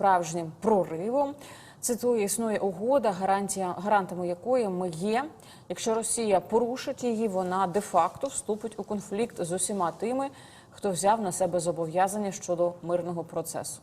справжнім проривом. Цитую, існує угода, гарантія гарантами якої ми є. Якщо Росія порушить її, вона де-факто вступить у конфлікт з усіма тими, хто взяв на себе зобов'язання щодо мирного процесу.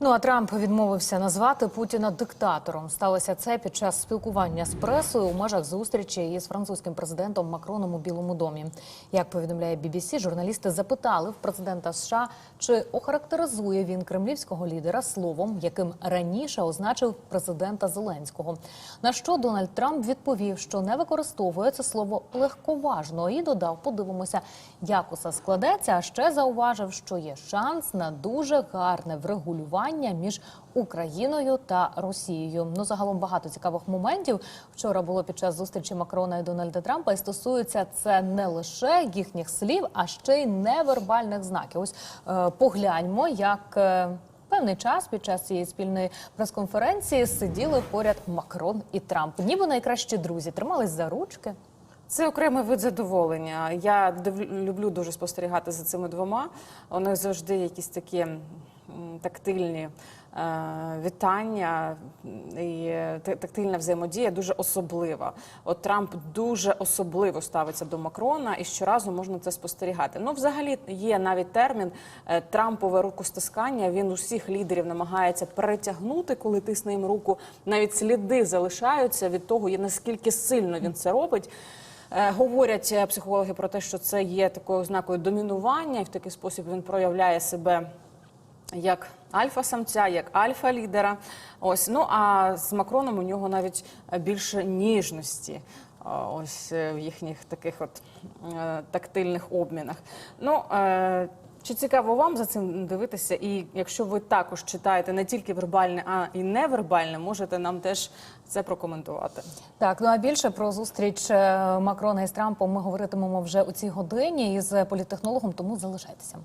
Ну а Трамп відмовився назвати Путіна диктатором. Сталося це під час спілкування з пресою у межах зустрічі із французьким президентом Макроном у Білому домі. Як повідомляє BBC, журналісти запитали в президента США, чи охарактеризує він кремлівського лідера словом, яким раніше означив президента Зеленського. На що Дональд Трамп відповів, що не використовує це слово легковажно і додав: подивимося, як усе складеться. А ще зауважив, що є шанс на дуже гарне врегулювання між Україною та Росією. Ну загалом багато цікавих моментів вчора було під час зустрічі Макрона і Дональда Трампа. І стосується це не лише їхніх слів, а ще й невербальних знаків. Ось е, погляньмо, як. е, Певний час під час цієї спільної прес-конференції сиділи поряд Макрон і Трамп, ніби найкращі друзі, тримались за ручки. Це окремий вид задоволення. Я люблю дуже спостерігати за цими двома. У них завжди якісь такі тактильні е, вітання і е, тактильна взаємодія дуже особлива. От Трамп дуже особливо ставиться до Макрона, і щоразу можна це спостерігати. Ну, взагалі, є навіть термін е, Трампове рукостискання. Він усіх лідерів намагається перетягнути, коли тисне їм руку. Навіть сліди залишаються від того, наскільки сильно він це робить. Говорять психологи про те, що це є такою ознакою домінування, і в такий спосіб він проявляє себе як альфа-самця, як альфа-лідера. Ось ну а з Макроном у нього навіть більше ніжності. е, Ось е, в їхніх таких от е, тактильних обмінах. Ну чи цікаво вам за цим дивитися? І якщо ви також читаєте не тільки вербальне, а і невербальне, можете нам теж це прокоментувати. Так, ну а більше про зустріч Макрона із Трампом ми говоритимемо вже у цій годині із політтехнологом, тому залишайтеся.